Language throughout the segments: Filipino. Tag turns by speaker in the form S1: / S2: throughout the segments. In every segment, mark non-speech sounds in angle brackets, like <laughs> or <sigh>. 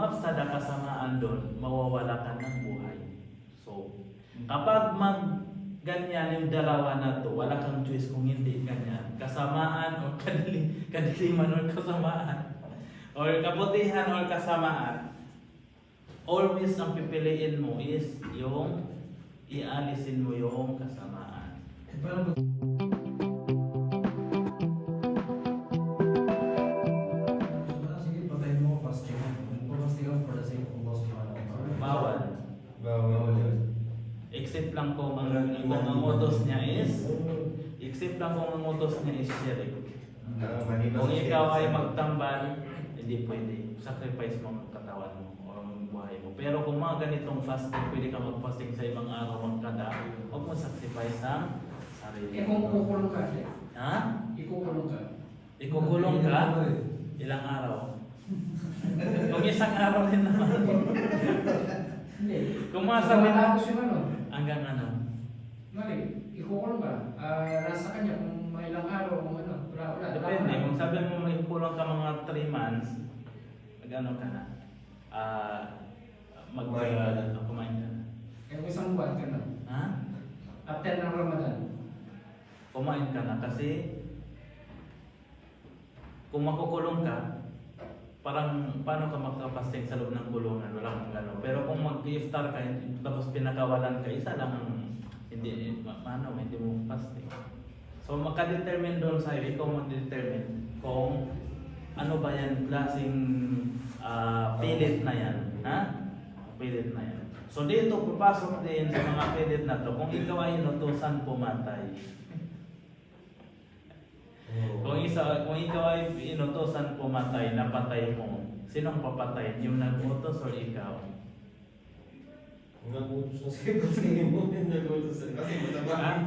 S1: mafsada kasamaan doon, mawawala ka ng buhay. So, kapag mag ganyan yung dalawa na to, wala kang choice kung hindi ganyan. Kasamaan o kadili, kadiliman o kasamaan. Or kabutihan or kasamaan. Always ang pipiliin mo is yung ialisin mo yung kasamaan.
S2: Eh,
S1: Except lang kung ang, kung ang utos niya is except lang kung ang utos niya is shirk. Kung ikaw ay magtambal, hindi pwede. Sacrifice mo ang katawan mo o ang buhay mo. Pero kung mga ganitong fasting, pwede ka mag-fasting sa ibang araw ang kada, huwag mo sacrifice ang sarili
S3: Eh kung kukulong ka, eh.
S1: Ha?
S3: ikukulong ka.
S1: Ikukulong ka? Ilang araw? <laughs> kung isang araw din naman.
S3: Hindi.
S1: Kung na
S3: Matapos yung ano,
S1: hanggang ano?
S3: mali, ikukulong ka. Ah, nasa kanya kung may ilang araw, kung ano, wala, wala.
S1: Depende. Kung sabi mo may kulang ka mga 3 months, mag-ano ka na? Ah, mag
S4: Kumain ka na.
S1: ah, kumain ka na.
S3: Eh kung isang buwan ka na.
S1: Ha?
S3: After ng Ramadan.
S1: Kumain ka na kasi kung makukulong ka, parang paano ka magka-fasting sa loob ng kulungan? Wala kang gano'n. Pero kung mag-iftar ka, tapos pinakawalan ka, isa lang ang hindi, ma- ano, hindi mo fasting. So makadetermine doon sa ikaw mag-determine kung ano ba yan, klaseng ah, pilit na yan. Ha? Pilit na yan. So dito, papasok din sa mga pilit na to, kung ikaw ay inutusan pumatay. Kung isa, kung ikaw ay inutosan pumatay, napatay mo, sinong papatay? Yung nag-utos or ikaw?
S4: Nagutos na sa'yo. <laughs> Sige mo, nagutos na. Kasi mataba.
S1: Ah,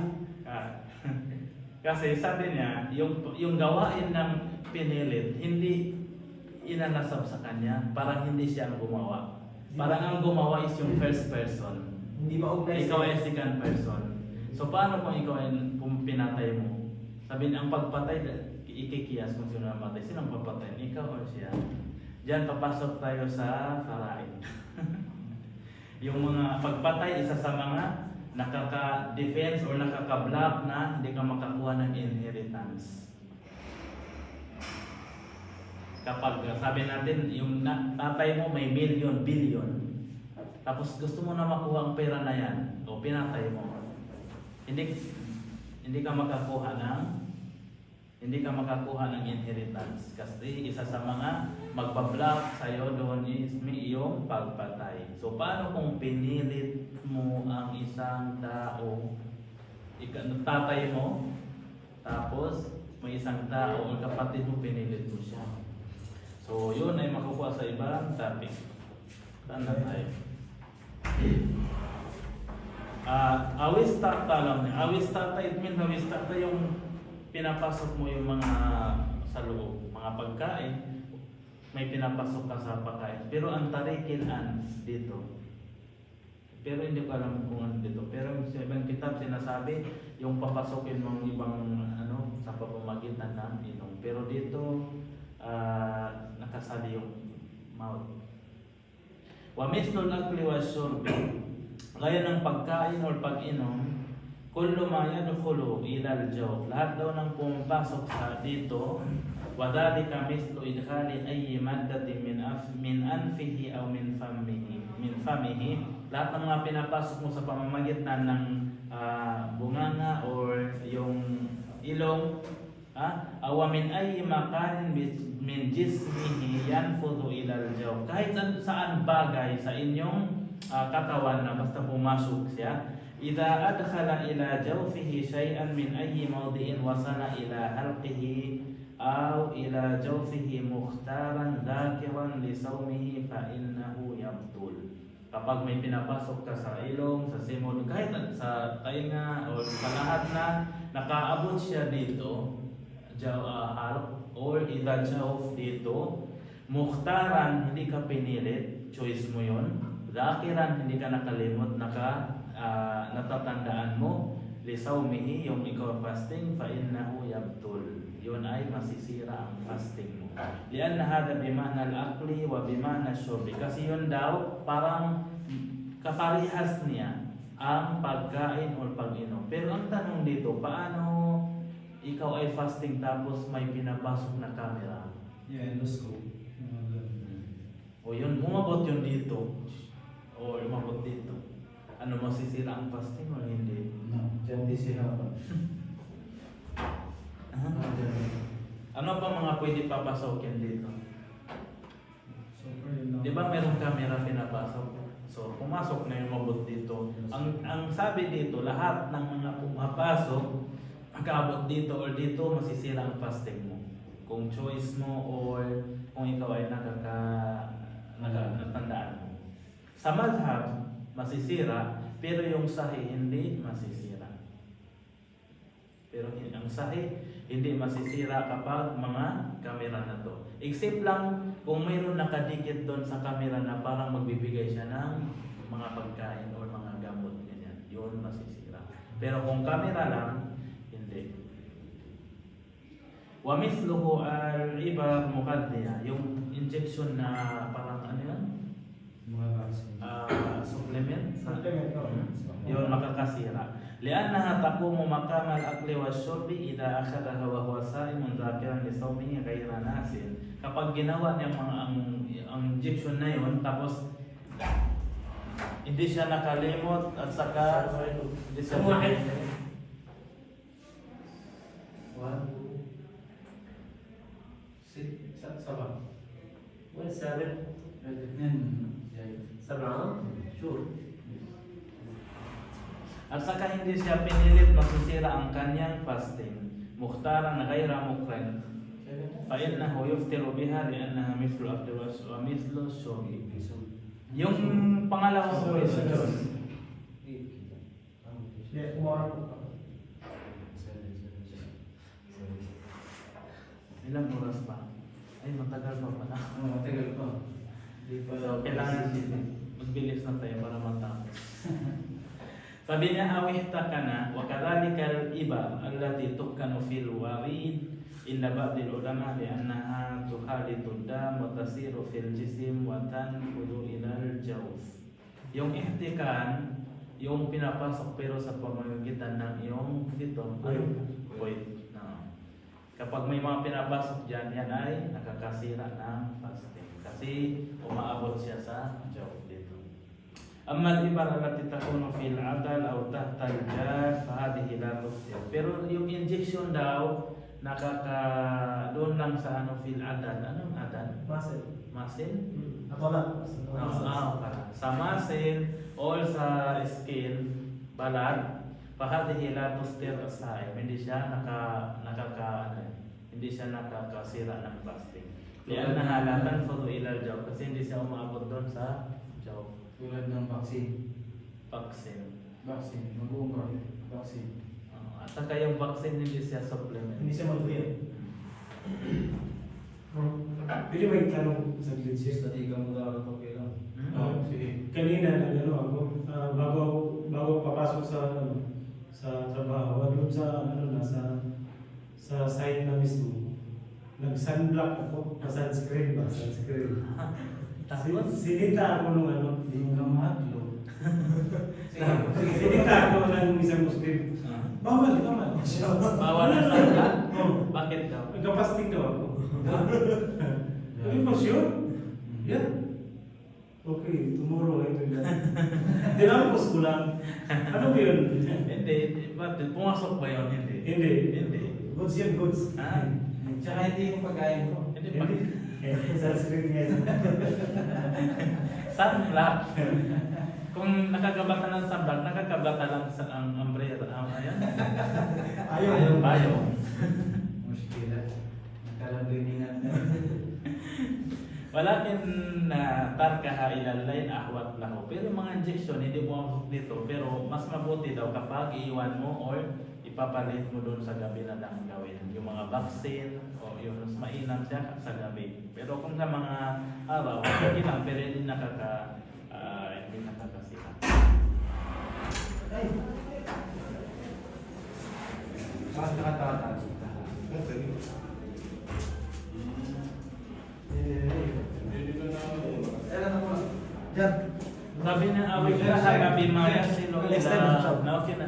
S1: ah. <laughs> Kasi sabi niya, yung, yung gawain ng pinilit, hindi inanasab sa kanya. Parang hindi siya ang gumawa. Parang ang gumawa is yung first person.
S4: Hindi maugnay
S1: Ikaw ay second person. So paano kung ikaw ay pinatay mo? Sabi ang pagpatay, ikikiyas kung sino namatay. Sino ang papatay? Ikaw or siya? Diyan papasok tayo sa faraid. <laughs> yung mga pagpatay, isa sa mga nakaka-defense or nakaka-block na hindi ka makakuha ng inheritance. Kapag uh, sabi natin, yung tatay mo may million, billion, tapos gusto mo na makuha ang pera na yan, o pinatay mo, hindi hindi ka makakuha ng hindi ka makakuha ng inheritance kasi isa sa mga magpa-block sa iyo doon is may iyong pagpatay. So paano kung pinilit mo ang isang tao tatay mo tapos may isang tao ang kapatid mo pinilit mo siya. So yun ay makukuha sa ibang topic. Saan na tayo? Ah, awis tata lang. Awis tata, it means awis tata yung pinapasok mo yung mga sa loob, mga pagkain, may pinapasok ka sa pagkain. Pero ang tarikin ans dito. Pero hindi ko alam kung ano dito. Pero sa ibang kitab sinasabi, yung papasokin mong ibang ano sa pamamagitan ng inom. Pero dito, ah, nakasali yung mouth. Wa mislul akli wa. Gaya ng pagkain o pag-inom, kullu ma yadkhulu ila al-jawf. Lahat daw ng pumapasok sa dito, wadhalika mislu idkhali ayyi maddatin min af min anfihi aw min famihi min famihi lahat ng mga pinapasok mo sa pamamagitan ng ah, bunganga or yung ilong ah awa min ayyi makanin min jismihi yanfudhu ila al-jawf kahit saan, bagay sa inyong ah, katawan na basta pumasok siya ila jawfihi shay'an min ayyi mawdi'in wasala ila halqihi aw ila jawfihi mukhtaran dhakiran li sawmihi fa innahu yabtul. Kapag may pinapasok ka sa ilong, sa simon, kahit sa tainga o sa lahat na nakaabot siya dito, jaw, uh, halq, or ila jawf dito, mukhtaran, hindi ka pinilit, choice mo yon Dhakiran, hindi ka nakalimot, naka, ah, natatandaan mo, lisawmihi, yung ikaw fasting, fa innahu yabtul. yun ay masisira ang fasting mo. Lian na hada bimana al-akli wa bimana shurbi. Kasi yun daw, parang kaparihas niya ang pagkain o pag-inom. Pero ang tanong dito, paano ikaw ay fasting tapos may pinapasok na camera?
S2: Yeah. Mga ganun.
S1: O yun, umabot yun dito. O umabot dito. Ano masisira ang fasting o hindi?
S2: No, dyan di sila <laughs> pa.
S1: Ah, Ano pa mga pwede papasokin dito?
S2: So.
S1: Di ba meron camera pinapasok? So, pumasok na yung mabot dito. Ang, ang sabi dito, lahat ng mga pumapasok, magkaabot dito or dito, masisira ang fasting mo. Kung choice mo or kung ikaw ay nakaka, naka, natandaan mo. Sa madhab, masisira, pero yung sahi hindi masisira. Pero ang sahi, hindi masisira kapag mga kamera na to. Except lang kung mayroon nakadikit doon sa camera na parang magbibigay siya ng mga pagkain o mga gamot, ganyan. Yun masisira. Pero kung camera lang, hindi. Wa misluhu al-ibar mukaddiya, yung injection na parang يوم قصيرة لأنها تقوم مقام الأكل والشرب إذا أخذها وهو صائم ذاكرا لصومه غير ناس. فقد جنوا أن جيكشو نيون تقص إديش
S2: أنا كلمة؟ السكار واحد. سبعة.
S5: وين السابع؟
S2: الاثنين جاي
S5: سبعة. شهور.
S1: At saka hindi siya pinilit masisira ang kanyang fasting. Mukhtaran na gayra mukren. فإنه يفطر بها لأنها مثل أكل الوش- ومثل الشرب. Yung pangalawang question,
S5: Yeah, more.
S1: ilang oras pa? Ay, matagal pa pala.
S2: Oh, matagal pa. Di pa
S1: So, kailangan magbilis na tayo para matapos. <laughs> Sabi niya, awihta ka na, wa kadhalika al-iba allati tukkanu fil warid inda ba'dil ulama bi annaha tuhalitu dam wa tasiru fil jism wa tanfudu ila al-jawf. Yung ihtikan, yung pinapasok pero sa pamamagitan ng iyong dito, ano? Wait. No. Kapag may mga pinapasok dyan, yan ay nakakasira ng fasting. Kasi umaabot siya sa dito. أما الإبر التي تكون في العضل أو تحت الجلد فهذه لا تفطر. Pero yung injection daw nakaka doon lang sa ano fil adal. Anong adal?
S5: Muscle.
S1: Muscle?
S5: Ako lang.
S1: Ah, ah, pala. Sa muscle or sa skin, balat, fahadihi la tuftir as-saim. Hindi siya naka nakaka ano, eh, hindi siya nakakasira ng fasting. Liannaha la tanfudu ila al-jaw kasi hindi siya umaabot doon sa jaw.
S2: Tulad ng vaccine.
S1: Vaccine.
S2: Vaccine. Mag-uumar. Vaccine.
S1: Ah, at saka yung vaccine hindi siya supplement.
S5: Hindi siya mag-uwi. Pwede ba itanong sa glitches?
S2: dati ka mo daw okay lang.
S1: Hmm?
S5: Ah, sige. Kanina nag ano ako, ah, bago bago papasok sa ano, sa trabaho, doon sa ano na sa sa site na mismo. Nag-sunblock ako, na-sunscreen ba? Sunscreen. <laughs>
S1: Tapos?
S5: Si- Sinita ako nung ano.
S2: Hindi ka mahadlo. <laughs>
S5: Sinita ako ng isang Muslim.
S1: Ah.
S5: Bawal, bawal. <laughs>
S1: Bawal ang sunblock?
S5: Oo.
S1: Bakit daw?
S5: Nagkapastik daw ako. Hindi mo sure? Yeah. Okay, tomorrow I will that. Tinapos ko lang. Ano ba yun?
S1: Hindi. Bakit? Pumasok ba yun? Hindi.
S5: Hindi.
S1: Hindi.
S5: Goods yan, goods.
S1: Ah,
S2: Tsaka hindi yung pagkain ko.
S1: hindi pa.
S5: Eh, sa screen yan.
S1: Sunblock. Kung nakagabata ng sunblock, nakagabata lang sa ang umbrella. Ah, ayan.
S5: Ayaw.
S1: Ayaw.
S2: Muskila. Nakalabriningan na.
S1: Walakin na tarkaha ilal layl ahwat lahu. Pero mga injection, hindi mo dito. Pero mas mabuti daw kapag iiwan mo or ipapalit mo doon sa gabi na lang gawin. Yung mga vaccine o yung mas mainam siya sa gabi. Pero kung sa mga araw, hindi lang, pero hindi nakaka, uh, hindi nakakasira.
S5: Ay!
S2: Mas nakatatansin. Eh,
S4: eh, eh. Yeah.
S2: Diyan.
S1: Sabi niya, awit ka sa gabi maya ila.
S5: Chab.
S1: Na okay na.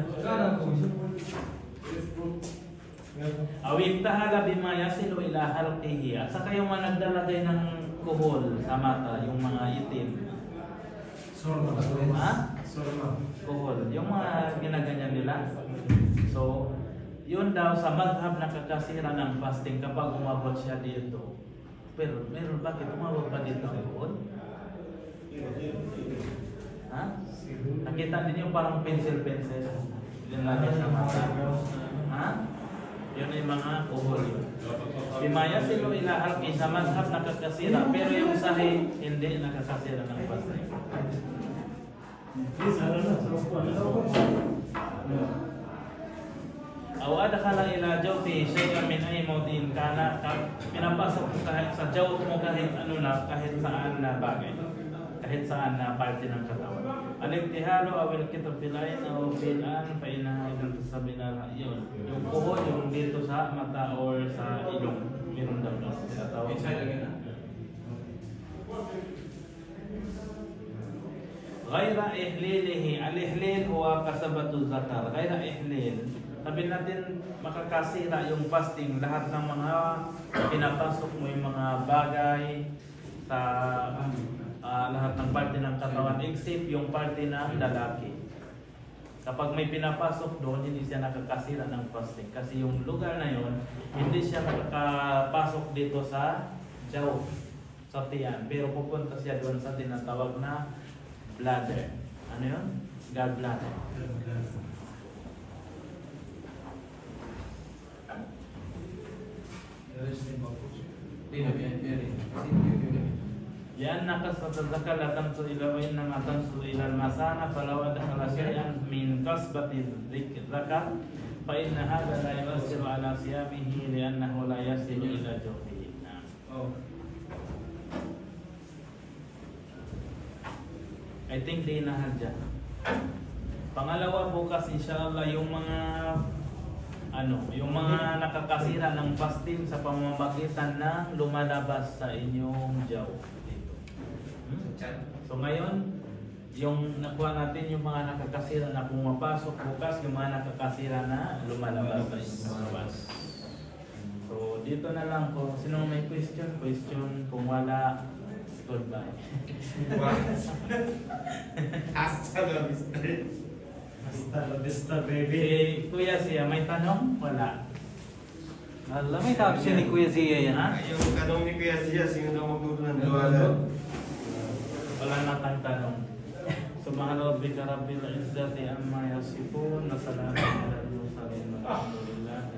S1: Awit ta hala bimaya silo ila halqihi. At saka yung mga nagdalagay ng kuhol sa mata, yung mga itim.
S2: Sorma.
S1: Ha?
S2: Sorma.
S1: Kuhol. Yung mga ginaganyan nila. So, yun daw sa madhab nakakasira ng fasting kapag umabot siya dito. Pero meron bakit umabot pa dito ang kuhol? Ha? Nakita ninyo parang pencil-pencil. Linlagay sa mata. Ha? Yun ay mga kuhol. Bimaya silo ilahal sa madhab nakakasira pero yung sahi hindi nakakasira ng
S5: upuan.
S1: Aw adkhala ila jawfi shay'an min ay mawdin kana ka pinapasok mo kahit sa jawf mo kahit ano na kahit saan na bagay kahit saan na parte ng katawan al-ibtihalo aw al-kitab fil ayn aw fil an fa innaha idan tasabina yun yung kuho yung dito sa mata or sa ilong meron daw daw tinatawag غير إحليله الإحليل هو كسبة الذكر غير إحليل sabi natin makakasira yung fasting lahat ng mga pinapasok mo yung mga bagay sa uh, lahat ng parte ng katawan except yung parte ng lalaki. Kapag may pinapasok doon, hindi siya nakakasira ng prostate kasi yung lugar na yon hindi siya nakakapasok dito sa jaw, sa tiyan. Pero pupunta siya doon sa tinatawag na bladder. Ano yun? Gallbladder. Hindi na, hindi na. Hindi na, قصة الذكر لا تنسو إلى وإنما تنسو إلى المثانة فلو أدخل شيئا من قصبة الذكر فإن هذا لا يؤثر على صيامه لأنه لا يصل إلى جوفه نعم. I think di na dyan. Pangalawa bukas inshallah yung mga ano, yung mga nakakasira ng fasting sa pamamagitan ng lumalabas sa inyong jaw So ngayon, yung nakuha natin yung mga nakakasira na pumapasok bukas, yung mga nakakasira na lumalabas sa inyong labas. So dito na lang kung sino may question, question. Kung wala, goodbye. <laughs>
S4: Hasta la vista.
S5: Hasta la vista, baby.
S1: Si Kuya siya, may tanong? Wala.
S6: Alam, may caption ni Kuya Zia yan.
S1: Ha?
S4: Yung tanong ni Kuya Zia, sino daw magdudulan? Duwalan.
S1: Wala na kang tanong. Subhana rabbika rabbil izzati amma yasifun. Nasalamat ala al-mursalin. Alhamdulillah.